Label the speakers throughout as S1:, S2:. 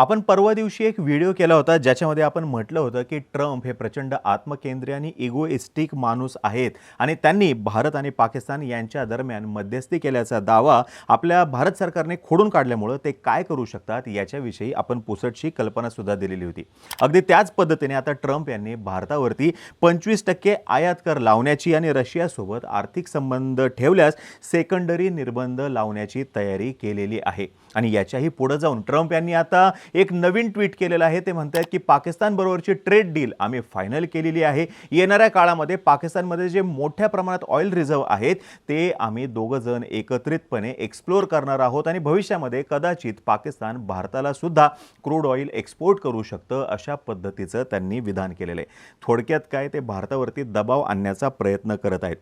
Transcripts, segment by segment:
S1: आपण परवा दिवशी एक व्हिडिओ केला होता ज्याच्यामध्ये आपण म्हटलं होतं की ट्रम्प हे प्रचंड आत्मकेंद्रीय आणि इगोइस्टिक माणूस आहेत आणि त्यांनी भारत आणि पाकिस्तान यांच्या दरम्यान मध्यस्थी केल्याचा दावा आपल्या भारत सरकारने खोडून काढल्यामुळं ते काय करू शकतात याच्याविषयी आपण पुसटशी कल्पनासुद्धा दिलेली होती. अगदी त्याच पद्धतीने आता ट्रम्प यांनी भारतावरती पंचवीस टक्के आयात कर लावण्याची आणि रशियासोबत आर्थिक संबंध ठेवल्यास सेकंडरी निर्बंध लावण्याची तयारी केलेली आहे. आणि याच्याही पुढं जाऊन ट्रम्प यांनी आता एक नवीन ट्विट केलेलं आहे. ते म्हणतात की पाकिस्तानबरोबरची ट्रेड डील आम्ही फायनल केलेली आहे. येणाऱ्या काळामध्ये पाकिस्तानमध्ये जे मोठ्या प्रमाणात ऑइल रिझर्व्ह आहेत ते आम्ही दोघं जण एकत्रितपणे एक्सप्लोर करणार आहोत आणि भविष्यामध्ये कदाचित पाकिस्तान भारताला सुद्धा क्रूड ऑइल एक्सपोर्ट करू शकतं अशा पद्धतीचं त्यांनी विधान केलेलं आहे. थोडक्यात काय ते भारतावरती दबाव आणण्याचा प्रयत्न करत आहेत.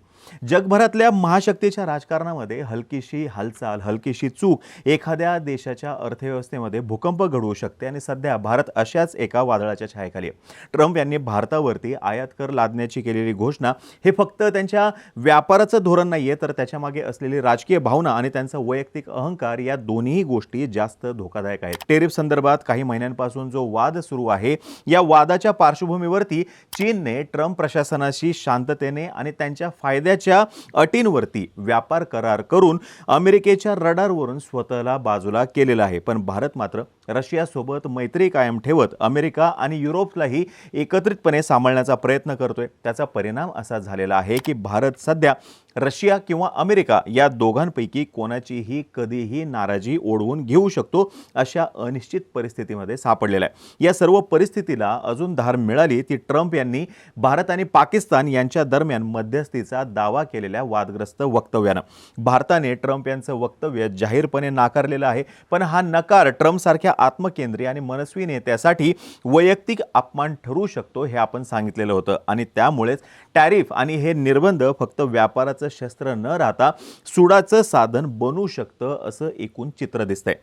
S1: जगभरातल्या महाशक्तीच्या राजकारणामध्ये हलकीशी हालचाल हलकीशी चूक एखाद्या देशाच्या अर्थव्यवस्थेमध्ये भूकंप घडू घडवू शकते आणि सध्या भारत अशाच एका वादळाच्या छायेखाली आहे. ट्रम्प यांनी भारतावरती आयात कर लादण्याची केलेली घोषणा हे फक्त त्यांच्या व्यापाराचं धोरण नाही आहे तर त्याच्यामागे असलेली राजकीय भावना आणि त्यांचा वैयक्तिक अहंकार या दोन्ही गोष्टी जास्त धोकादायक आहेत. टेरिफ संदर्भात काही महिन्यांपासून जो वाद सुरू आहे या वादाच्या पार्श्वभूमीवरती चीनने ट्रम्प प्रशासनाशी शांततेने आणि त्यांच्या फायद्याच्या अटींवरती व्यापार करार करून अमेरिकेच्या रडारवरून स्वतःला बाजूला केलेला आहे. पण भारत मात्र रशिया रशियासोबत मैत्री कायम ठेवत अमेरिका आणि युरोपलाही एकत्रितपणे सांभाळण्याचा प्रयत्न करतोय. त्याचा परिणाम असा झालेला आहे की भारत सध्या रशिया किंवा अमेरिका या दोघांपैकी कोणाचीही कधीही नाराजी ओढवून घेऊ शकतो अशा अनिश्चित परिस्थितीमध्ये सापडलेला आहे. या सर्व परिस्थितीला अजून धार मिळाली ती ट्रम्प यांनी भारत आणि पाकिस्तान यांच्या दरम्यान मध्यस्थीचा दावा केलेल्या वादग्रस्त वक्तव्यानं. भारताने ट्रम्प यांचं वक्तव्य जाहीरपणे नाकारलेलं आहे पण हा नकार ट्रम्पसारख्या आत्मकेंद्रीय आणि मनस्वी नेत्यासाठी वैयक्तिक अपमान ठरू शकतो हे आपण सांगितलेलं होतं आणि त्यामुळेच टॅरिफ आणि हे निर्बंध फक्त व्यापाराचं शस्त्र न राहता सुडाचं साधन बनू शकतं असं एकूण चित्र दिसतंय.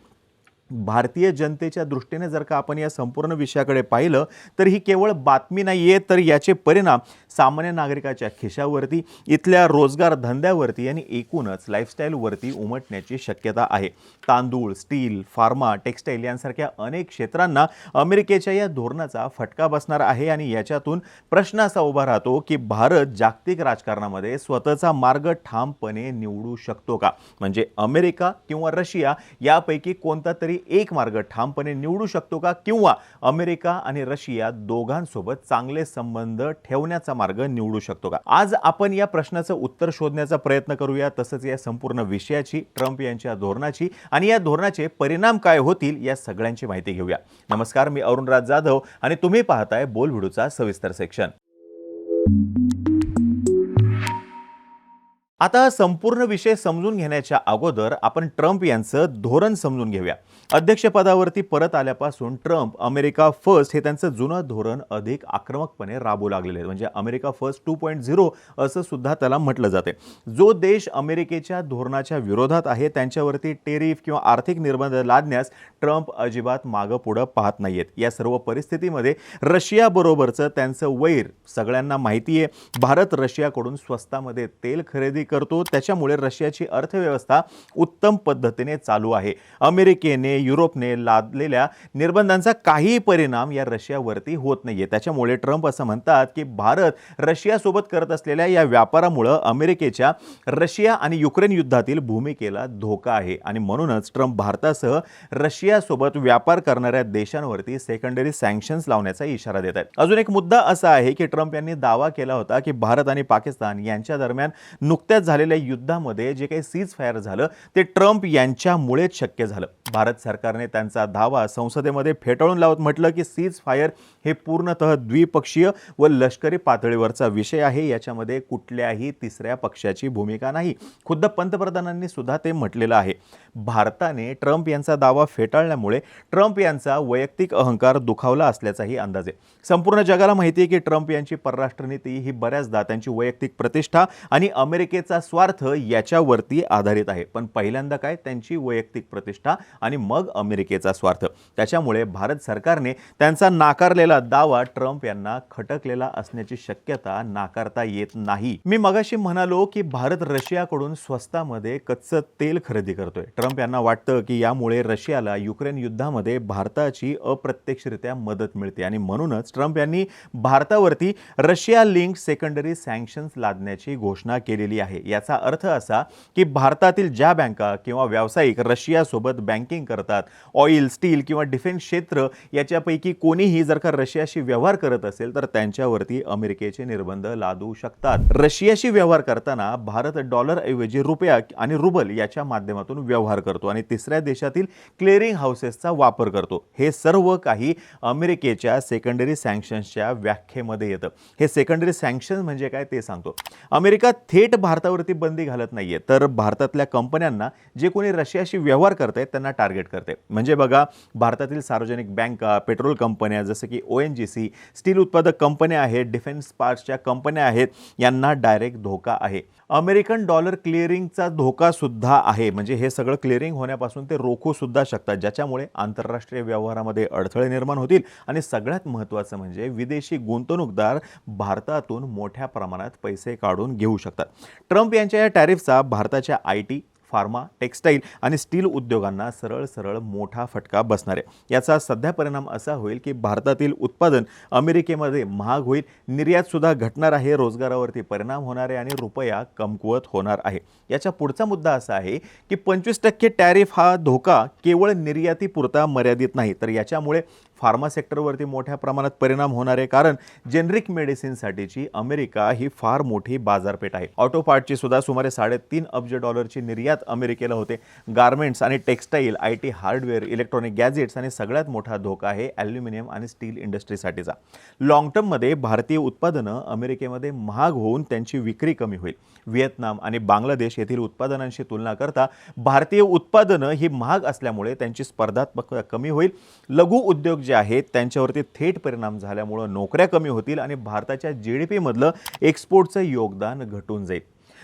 S1: भारतीय जनतेच्या दृष्टीने जर का आपण या संपूर्ण विषयाकडे पाहिलं तर ही केवळ बातमी नाही आहे तर याचे परिणाम सामान्य नागरिकाच्या खिशावरती इथल्या रोजगार धंद्यावरती आणि एकूणच लाईफस्टाईलवरती उमटण्याची शक्यता आहे. तांदूळ स्टील फार्मा टेक्स्टाईल यांसारख्या अनेक क्षेत्रांना अमेरिकेच्या या धोरणाचा फटका बसणार आहे आणि याच्यातून प्रश्न असा उभा राहतो की भारत जागतिक राजकारणामध्ये स्वतःचा मार्ग ठामपणे निवडू शकतो का? म्हणजे अमेरिका किंवा रशिया यापैकी कोणता तरी एक मार्ग ठामपणे निवडू शकतो का? किंवा अमेरिका आणि रशिया दोघांसोबत चांगले संबंध ठेवण्याचा मार्ग निवडू शकतो का? आज आपण या प्रश्नाचं उत्तर शोधण्याचा प्रयत्न करूया. तसंच या संपूर्ण विषयाची ट्रम्प यांच्या धोरणाची आणि या धोरणाचे परिणाम काय होतील या सगळ्यांची माहिती घेऊया. नमस्कार मी अरुणराज जाधव आणि तुम्ही पाहताय बोलभिडूचा सविस्तर सेक्शन. आता हा संपूर्ण विषय समजून घेण्याच्या अगोदर आपण ट्रम्प यांचं धोरण समजून घेऊया. अध्यक्षपदावरती परत आल्यापासून ट्रम्प अमेरिका फर्स्ट हे त्यांचं जुनं धोरण अधिक आक्रमकपणे राबू लागलेले आहे म्हणजे America first two point zero असं सुद्धा त्याला म्हटलं जाते. जो देश अमेरिकेच्या धोरणाच्या विरोधात आहे त्यांच्यावरती टेरिफ किंवा आर्थिक निर्बंध लादण्यास ट्रम्प अजिबात मागं पुढं पाहत नाही आहेत या सर्व परिस्थितीमध्ये रशियाबरोबरचं त्यांचं वैर सगळ्यांना माहिती आहे भारत रशियाकडून स्वस्तामध्ये तेल खरेदी करतो. त्याच्यामुळे रशियाची अर्थव्यवस्था उत्तम पद्धतीने चालू आहे. अमेरिकेने युरोपने लादलेल्या निर्बंधांचा काहीही परिणाम या रशियावरती होत नाहीये. त्याच्यामुळे ट्रम्प असं म्हणतात की भारत रशियासोबत करत असलेल्या या व्यापारामुळं अमेरिकेच्या रशिया आणि युक्रेन युद्धातील भूमिकेला धोका आहे. आणि म्हणूनच ट्रम्प भारतासह रशियासोबत व्यापार करणाऱ्या देशांवरती सेकंडरी सँक्शन्स लावण्याचा इशारा देत आहेत. अजून एक मुद्दा असा आहे की ट्रम्प यांनी दावा केला होता की भारत आणि पाकिस्तान यांच्या दरम्यान नुकत्याच झालेल्या युद्धामध्ये जे काही सीज फायर झालं ते ट्रम्प यांच्यामुळेच शक्य झालं. भारत सरकारने त्यांचा दावा संसदेमध्ये फेटाळून लावत म्हटलं की सीज फायर हे पूर्णतः द्विपक्षीय व लष्करी पातळीवरचा विषय आहे. याच्यामध्ये कुठल्याही तिसऱ्या पक्षाची भूमिका नाही. खुद्द पंतप्रधानांनी सुद्धा ते म्हटलेलं आहे. भारताने ट्रम्प यांचा दावा फेटाळल्यामुळे ट्रम्प यांचा वैयक्तिक अहंकार दुखावला असल्याचाही अंदाज आहे. संपूर्ण जगाला माहिती आहे की ट्रम्प यांची परराष्ट्र नीती ही बऱ्याचदा त्यांची वैयक्तिक प्रतिष्ठा आणि अमेरिकेत अमेरिकेचा स्वार्थ याच्यावरती आधारित आहे. पण पहिल्यांदा काय? त्यांची वैयक्तिक प्रतिष्ठा आणि मग अमेरिकेचा स्वार्थ. त्याच्यामुळे भारत सरकारने त्यांचा नाकारलेला दावा ट्रम्प यांना खटकलेला असण्याची शक्यता नाकारता येत नाही. मी मगाशी म्हणालो की भारत रशियाकडून स्वस्तामध्ये कच्चं तेल खरेदी करतोय. ट्रम्प यांना वाटतं की यामुळे रशियाला युक्रेन युद्धामध्ये भारताची अप्रत्यक्षरित्या मदत मिळते. आणि म्हणूनच ट्रम्प यांनी भारतावरती रशिया लिंक सेकंडरी सँक्शन्स लादण्याची घोषणा केलेली आहे. याचा अर्थ असा की भारतातील ज्या बँका किंवा व्यावसायिक रशियासोबत बँकिंग करतात ऑइल स्टील किंवा डिफेन्स क्षेत्र याच्यापैकी कोणीही जर का रशियाशी व्यवहार करत असेल तर त्यांच्यावरती अमेरिकेचे निर्बंध लादू शकतात. रशियाशी व्यवहार करताना भारत डॉलर ऐवजी रुपया आणि रुबल याच्या माध्यमातून व्यवहार करतो आणि तिसऱ्या देशातील क्लिअरिंग हाऊसेसचा वापर करतो. हे सर्व काही अमेरिकेच्या सेकंडरी सँक्शन्सच्या व्याख्येमध्ये येतं. हे सेकंडरी सँक्शन म्हणजे काय ते सांगतो. अमेरिका थेट भारतावरती बंदी घालत नाहीये. तर भारतातल्या कंपन्यांना जे कोणी रशियाशी व्यवहार करत आहेत त्यांना टार्गेट करते म्हणजे बघा भारतातील सार्वजनिक बँका पेट्रोल कंपन्या जसं की O N G C steel उत्पादक कंपन्या आहेत डिफेन्स पार्ट्सच्या कंपन्या आहेत यांना डायरेक्ट धोका आहे. अमेरिकन डॉलर क्लिअरिंगचा धोकासुद्धा आहे. म्हणजे हे सगळं क्लिअरिंग होण्यापासून ते रोखूसुद्धा शकतात ज्याच्यामुळे आंतरराष्ट्रीय व्यवहारामध्ये अडथळे निर्माण होतील. आणि सगळ्यात महत्त्वाचं म्हणजे विदेशी गुंतवणूकदार भारतातून मोठ्या प्रमाणात पैसे काढून घेऊ शकतात. ट्रम्प यांच्या या टॅरिफचा भारताच्या आय टी फार्मा टेक्स्टाईल आणि स्टील उद्योगांना सरळ सरळ मोठा फटका बसणार आहे. याचा सध्या परिणाम असा होईल की भारतातील उत्पादन अमेरिकेमध्ये महाग होईल निर्यातसुद्धा घटणार आहे रोजगारावरती परिणाम होणार आहे आणि रुपया कमकुवत होणार आहे. याचा पुढचा मुद्दा असा आहे की पंचवीस टक्के टॅरिफ हा धोका केवळ निर्यातीपुरता मर्यादित नाही तर याच्यामुळे फार्मा सेक्टरवरती मोठ्या प्रमाणात परिणाम होणार आहे. कारण जेनरिक मेडिसिनसाठीची अमेरिका ही फार मोठी बाजारपेठ आहे. ऑटो पार्टची सुद्धा सुमारे साडेतीन अब्ज डॉलरची निर्यात अमेरिकेला होते. गार्मेंट्स आणि textile I T hardware electronic gadgets आणि सगळ्यात मोठा धोका आहे ॲल्युमिनियम आणि स्टील इंडस्ट्रीसाठीचा. लॉंग टर्ममध्ये भारतीय उत्पादनं अमेरिकेमध्ये महाग होऊन त्यांची विक्री कमी होईल. व्हिएतनाम आणि बांगलादेश येथील उत्पादनांशी तुलना करता भारतीय उत्पादनं ही महाग असल्यामुळे त्यांची स्पर्धात्मकता कमी होईल. लघु उद्योग जे आहेत त्यांच्यावरती थेट परिणाम झाल्यामुळं नोकऱ्या कमी होतील आणि भारताच्या जी डी पीमधलं एक्सपोर्टचं योगदान घटून जाईल.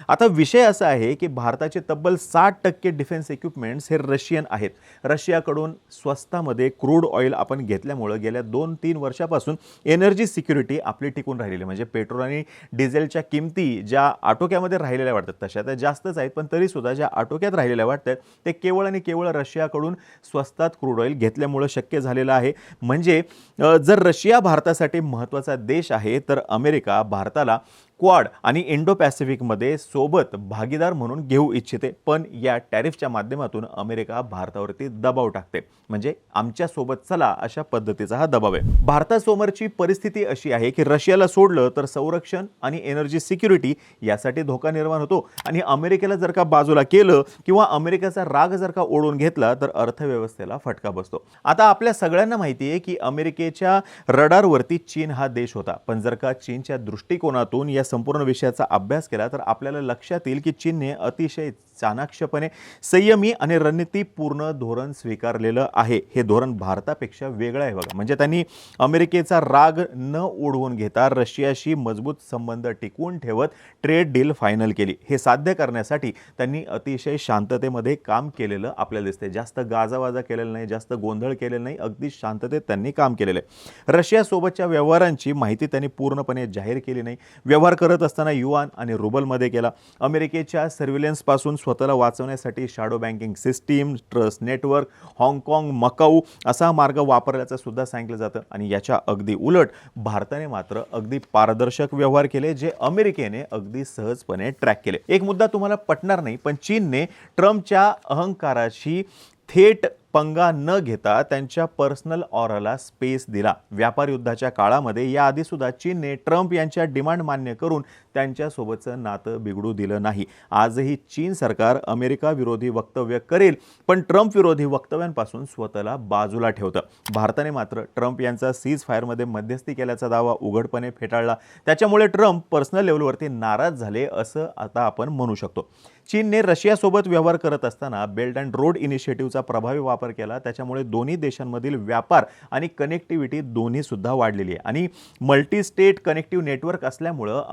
S1: आता विषय असा आहे की भारताचे तब्बल साठ टक्के डिफेन्स इक्विपमेंट्स हे रशियन आहेत रशियाकडून स्वस्तामध्ये क्रूड ऑइल आपण घेतल्यामुळं गेल्या दोन तीन वर्षापासून एनर्जी सिक्युरिटी आपली टिकून राहिलेली आहे. म्हणजे पेट्रोल आणि डिझेलच्या किमती ज्या आटोक्यामध्ये राहिलेल्या वाटतात तशा त्या जास्तच आहेत पण तरीसुद्धा ज्या आटोक्यात राहिलेल्या वाटतात ते केवळ आणि केवळ रशियाकडून स्वस्तात क्रूड ऑइल घेतल्यामुळं शक्य झालेलं आहे म्हणजे जर रशिया भारतासाठी महत्त्वाचा देश आहे तर अमेरिका भारताला क्वाड आणि इंडो पॅसिफिकमध्ये सोबत भागीदार म्हणून घेऊ इच्छिते पण या टॅरिफच्या माध्यमातून अमेरिका भारतावरती दबाव टाकते. म्हणजे आमच्यासोबत चला अशा पद्धतीचा हा दबाव आहे. भारतासमोरची परिस्थिती अशी आहे की रशियाला सोडलं तर संरक्षण आणि एनर्जी सिक्युरिटी यासाठी धोका निर्माण होतो. आणि अमेरिकेला जर का बाजूला केलं किंवा अमेरिकेचा राग जर का ओढून घेतला तर अर्थव्यवस्थेला फटका बसतो. आता आपल्या सगळ्यांना माहिती आहे की अमेरिकेच्या रडारवरती चीन हा देश होता. पण जर का चीनच्या दृष्टिकोनातून या संपूर्ण विषयाचा अभ्यास केला तर आपल्याला लक्षात येईल की चीनने अतिशय चाणाक्षपणे संयमी आणि रणनीतीपूर्ण धोरण स्वीकारलेलं आहे. हे धोरण भारतापेक्षा वेगळं आहे बघा. म्हणजे त्यांनी अमेरिकेचा राग न ओढवून घेता रशियाशी मजबूत संबंध टिकवून ठेवत ट्रेड डील फायनल केली. हे साध्य करण्यासाठी त्यांनी अतिशय शांततेमध्ये काम केलेलं आपल्याला दिसते जास्त गाजावाजा केलेला नाही जास्त गोंधळ केलेला नाही अगदी शांततेत त्यांनी काम केलेलं आहे. रशियासोबतच्या व्यवहारांची माहिती त्यांनी पूर्णपणे जाहीर केली नाही. व्यवहार करत असताना युआन आणि रुबलमध्ये केला अमेरिकेच्या सर्व्हिलन्सपासून स्वतःला वाचवण्यासाठी shadow banking system trust network हाँगकाँग मकाऊ असा मार्ग वापरल्याचं सुद्धा सांगितलं जातं. आणि याच्या अगदी उलट भारताने मात्र अगदी पारदर्शक व्यवहार केले जे अमेरिकेने अगदी सहजपणे ट्रॅक केले. एक मुद्दा तुम्हाला पटणार नाही पण चीनने ट्रम्पच्या अहंकाराशी थेट पंगा न घेता त्यांच्या पर्सनल ऑराला स्पेस दिला. व्यापार युद्धाच्या काळामध्ये याआधी सुद्धा चीनने ट्रम्प यांच्या डिमांड मान्य करून त्यांच्यासोबतचं नातं बिघडू दिलं नाही. आजही चीन सरकार अमेरिका विरोधी वक्तव्य करेल पण ट्रम्प विरोधी वक्तव्यांपासून स्वतःला बाजूला ठेवतं. भारताने मात्र ट्रम्प यांचा सीज फायरमध्ये मध्यस्थी केल्याचा दावा उघडपणे फेटाळला. त्याच्यामुळे ट्रम्प पर्सनल लेवलवरती नाराज झाले असं आता आपण म्हणू शकतो. चीनने रशियासोबत व्यवहार करत असताना बेल्ट अँड रोड इनिशिएटिव्हचा प्रभावी वापर केला. त्याच्यामुळे दोन्ही देशांमधील व्यापार आणि कनेक्टिव्हिटी दोन्हीसुद्धा वाढलेली आहे. आणि मल्टी स्टेट कनेक्टिव्ह नेटवर्क असल्यामुळं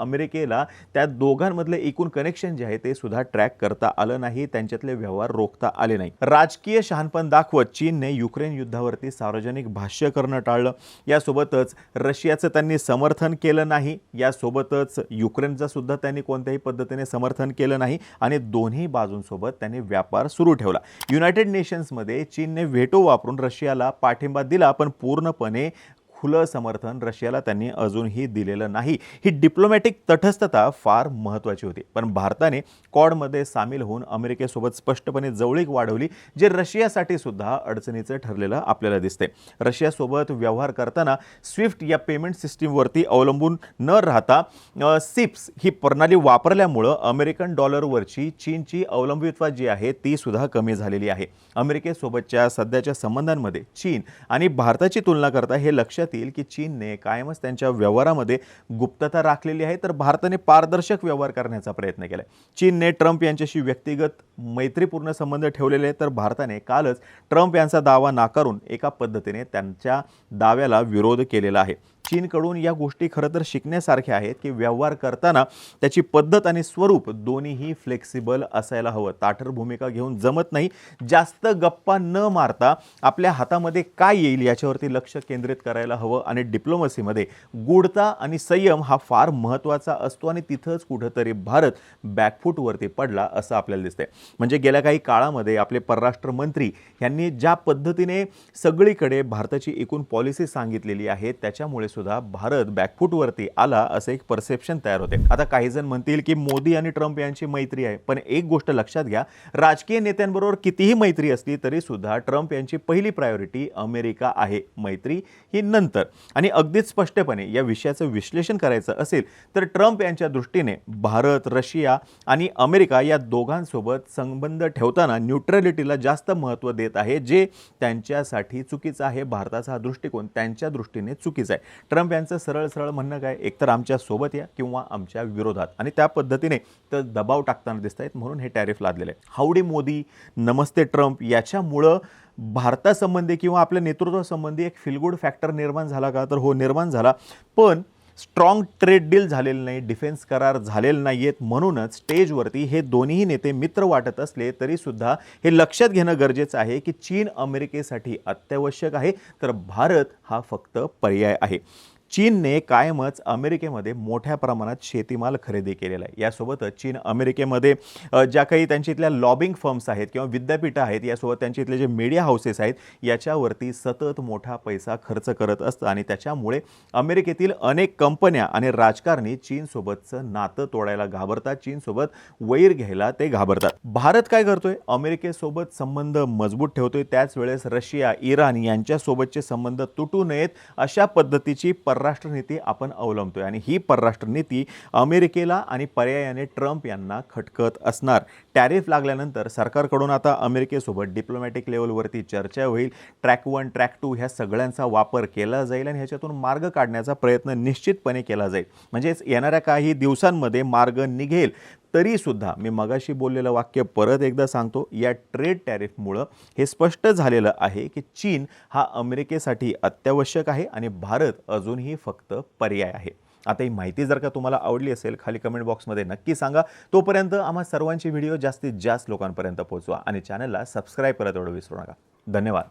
S1: केला त्या दोघांमधले एकूण कनेक्शन जे आहे ते सुद्धा ट्रॅक करता आलं नाही त्यांच्यातले व्यवहार रोखता आले नाही. राजकीय शहाणपण दाखवत चीनने युक्रेन युद्धावरती सार्वजनिक भाष्य करणं टाळलं. यासोबतच रशियाचं त्यांनी समर्थन केलं नाही यासोबतच युक्रेनचं सुद्धा त्यांनी कोणत्याही पद्धतीने समर्थन केलं नाही आणि दोन्ही बाजूंसोबत त्यांनी व्यापार सुरू ठेवला. युनायटेड नेशन्समध्ये चीनने व्हेटो वापरून रशियाला पाठिंबा दिला पण पूर्णपणे खुलं समर्थन रशियाला त्यांनी अजूनही दिलेलं नाही. ही डिप्लोमॅटिक तटस्थता फार महत्त्वाची होती. पण भारताने कॉडमध्ये सामील होऊन अमेरिकेसोबत स्पष्टपणे जवळीक वाढवली जे रशियासाठी सुद्धा अडचणीचं ठरलेलं आपल्याला दिसते. रशियासोबत व्यवहार करताना स्विफ्ट या पेमेंट सिस्टीमवरती अवलंबून न राहता सिप्स ही प्रणाली वापरल्यामुळं अमेरिकन डॉलरवरची चीनची अवलंबित्वा जी आहे ती सुद्धा कमी झालेली आहे. अमेरिकेसोबतच्या सध्याच्या संबंधांमध्ये चीन आणि भारताची तुलना करता हे लक्षात येईल की चीनने कायमच त्यांच्या व्यवहारामध्ये गुप्तता राखलेली आहे तर भारताने पारदर्शक व्यवहार करण्याचा प्रयत्न केला आहे चीनने ट्रम्प यांच्याशी व्यक्तिगत मैत्रीपूर्ण संबंध ठेवलेले आहेत, तर भारताने कालच ट्रम्प यांचा दावा नाकारून एका पद्धतीने त्यांच्या दाव्याला विरोध केलेला आहे. चीनकडून या गोष्टी खरं तर शिकण्यासारख्या आहेत की व्यवहार करताना त्याची पद्धत आणि स्वरूप दोन्हीही फ्लेक्सिबल असायला हवं. ताठर भूमिका घेऊन जमत नाही. जास्त गप्पा न मारता आपल्या हातामध्ये काय येईल याच्यावरती लक्ष केंद्रित करायला हवं आणि डिप्लोमसीमध्ये गूढता आणि संयम हा फार महत्त्वाचा असतो आणि तिथंच कुठंतरी भारत बॅकफूटवरती पडला असं आपल्याला दिसतंय. म्हणजे गेल्या काही काळामध्ये आपले परराष्ट्र मंत्री यांनी ज्या पद्धतीने सगळीकडे भारताची एकूण पॉलिसी सांगितलेली आहे त्याच्यामुळे सुद्धा भारत बॅकफूटवरती आला असं एक परसेप्शन तयार होते. आता काही जण म्हणतील की मोदी आणि ट्रम्प यांची मैत्री आहे. पण एक गोष्ट लक्षात घ्या राजकीय नेत्यांबरोबर कितीही मैत्री असली तरी सुद्धा ट्रम्प यांची पहिली प्रायोरिटी अमेरिका आहे. मैत्री ही नंतर. आणि अगदीच स्पष्टपणे या विषयाचं विश्लेषण करायचं असेल तर ट्रम्प यांच्या दृष्टीने भारत रशिया आणि अमेरिका या दोघांसोबत संबंध ठेवताना न्यूट्रॅलिटीला जास्त महत्त्व देत आहे जे त्यांच्यासाठी चुकीचं आहे. भारताचा हा दृष्टिकोन त्यांच्या दृष्टीने चुकीचा आहे. ट्रम्प यांचं सरळ सरळ म्हणणं काय? एकतर आमच्यासोबत या किंवा आमच्या विरोधात. आणि त्या पद्धतीने तर दबाव टाकताना दिसत आहेत म्हणून हे टॅरिफ लादलेलं आहे. हावडी मोदी नमस्ते ट्रम्प याच्यामुळं भारतासंबंधी किंवा आपल्या नेतृत्वासंबंधी एक फिलगुड फॅक्टर निर्माण झाला का? तर हो निर्माण झाला. पण स्ट्रॉंग ट्रेड डील झालेलं नाही डिफेन्स करार झालेले नाही आहेत म्हणूनच स्टेजवरती हे दोन्ही नेते मित्र वाटत असले तरीसुद्धा हे लक्षात घेणं गरजेचं आहे की चीन अमेरिकेसाठी अत्यावश्यक आहे. तर भारत हा फक्त पर्याय आहे. चीनने कायमच अमेरिकेमध्ये मोठ्या प्रमाणात शेतीमाल खरेदी केलेला आहे. यासोबतच चीन अमेरिकेमध्ये ज्या काही त्यांच्या इथल्या लॉबिंग फर्म्स आहेत किंवा विद्यापीठं आहेत यासोबत त्यांच्या इथले जे मीडिया हाऊसेस आहेत याच्यावरती सतत मोठा पैसा खर्च करत असतं आणि त्याच्यामुळे अमेरिकेतील अनेक कंपन्या आणि राजकारणी चीनसोबतचं नातं तोडायला घाबरतात चीनसोबत वैर घ्यायला ते घाबरतात. भारत काय करतोय? अमेरिकेसोबत संबंध मजबूत ठेवतोय. त्याच वेळेस रशिया इराण यांच्यासोबतचे संबंध तुटू नयेत अशा पद्धतीची परराष्ट्र नीती आपण अवलंबतोय आणि ही परराष्ट्र नीती अमेरिकेला आणि पर्यायाने ट्रम्प यांना खटकत असणार. टॅरिफ लागल्यानंतर सरकारकडून आता अमेरिकेसोबत डिप्लोमॅटिक लेवलवरती चर्चा होईल. ट्रॅक वन ट्रॅक टू ह्या सगळ्यांचा वापर केला जाईल आणि ह्याच्यातून मार्ग काढण्याचा प्रयत्न निश्चितपणे केला जाईल. म्हणजेच येणाऱ्या काही दिवसांमध्ये मार्ग निघेल. तरीसुद्धा मी मगाशी बोललेलं वाक्य परत एकदा सांगतो या ट्रेड टॅरिफमुळं हे स्पष्ट झालेलं आहे की चीन हा अमेरिकेसाठी अत्यावश्यक आहे आणि भारत अजूनही फक्त पर्याय आहे. आता ही माहिती जर का तुम्हाला आवडली असेल खाली कमेंट बॉक्समध्ये नक्की सांगा. तोपर्यंत आम्हा सर्वांची व्हिडिओ जास्तीत जास्त लोकांपर्यंत पोहोचवा आणि चॅनलला सबस्क्राईब करत एवढं विसरू नका. धन्यवाद.